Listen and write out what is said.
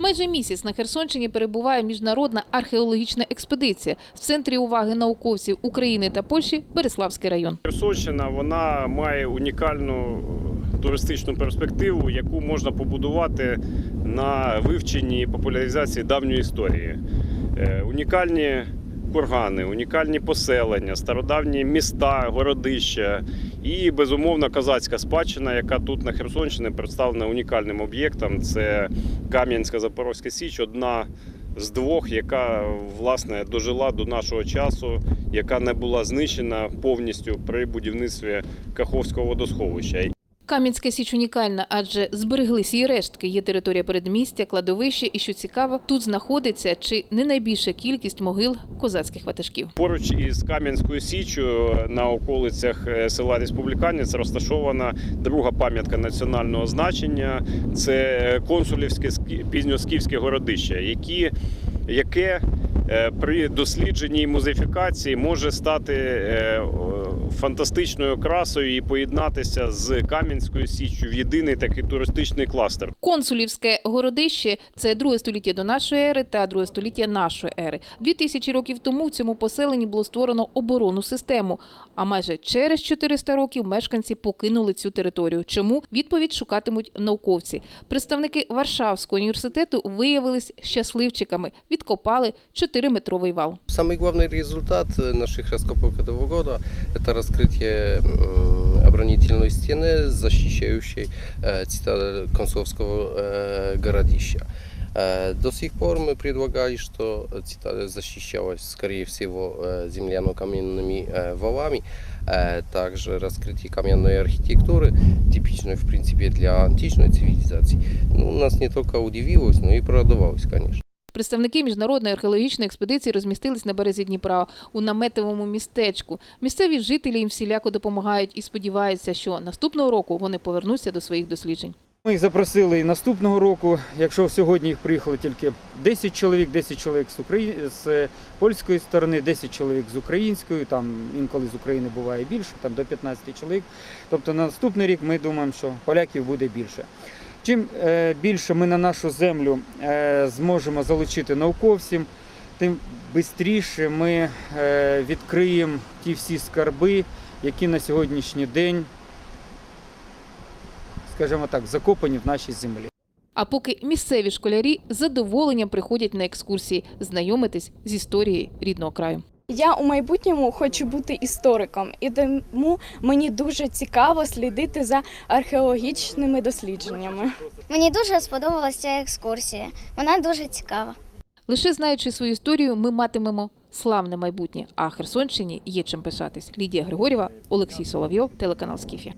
Майже місяць на Херсонщині перебуває міжнародна археологічна експедиція. В центрі уваги науковців України та Польщі Береславський район. Херсонщина вона має унікальну е, туристичну перспективу, яку можна побудувати на вивченні і популяризації давньої історії. Е, Унікальні кургани, унікальні поселення, стародавні міста, городища і безумовно козацька спадщина, яка тут на Херсонщині представлена унікальним об'єктом. Це Кам'янська Запорозька Січ, одна з двох, яка власне дожила до нашого часу, яка не була знищена повністю при будівництві Каховського водосховища. Кам'янська січ унікальна, адже збереглися її рештки. Є територія передмістя, кладовище і що цікаво, тут знаходиться чи не найбільша кількість могил козацьких ватажків. Поруч із Кам'янською Січчю на околицях е, села Республіканець розташована друга пам'ятка національного значення. Це консулівське скі- пізньоскіфське городище, яке при дослідженні і музеїфікації може стати е, фантастичною красою і поєднатися з Кам'янською Січчю в єдиний такий туристичний кластер. Консулівське городище це друге століття до нашої ери та друге століття нашої ери. Дві тисячі років тому в цьому поселенні було створено оборонну систему. А майже через 400 років мешканці покинули цю територію. Чому відповідь шукатимуть науковці? Представники Варшавського університету виявились щасливчиками, відкопали 4-метровий вал. Самый главный результат э, наших раскопок этого года – это раскрытие м, оборонительной стены, защищающей э, цитадель Консовского э, городища. Э, До сих пор мы предлагали, что цитадель защищалась, скорее всего, э, земляно-каменными э, валами. Э, Также раскрытие каменной архитектуры, типичной, в принципе, для античной цивилизации, ну, нас не только удивилось, но и порадовалось, конечно. Представники міжнародної археологічної експедиції розмістились на березі Дніпра у наметовому містечку. Місцеві жителі їм всіляко допомагають і сподіваються, що наступного року вони повернуться до своїх досліджень. Ми їх запросили і наступного року. Якщо сьогодні їх приїхало тільки 10 чоловік, 10 чоловік з Украї... з польської сторони, 10 чоловік з української, там інколи з України буває більше, там до 15 чоловік. Тобто на наступний рік ми думаємо, що поляків буде більше. Чим е, більше ми на нашу землю е, зможемо залучити науковців, тим швидше ми е, відкриємо ті всі скарби, які на сьогоднішній день скажімо так, закопані в нашій землі. А поки місцеві школярі з задоволенням приходять на екскурсії, знайомитись з історією рідного краю. Я у майбутньому хочу бути істориком, і тому мені дуже цікаво слідити за археологічними дослідженнями. Мені дуже сподобалася ця екскурсія. Вона дуже цікава. Лише знаючи свою історію, ми матимемо славне майбутнє. А Херсонщині є чим пишатись. Лідія Григорєва, Олексій Соловйов, телеканал Скіфі.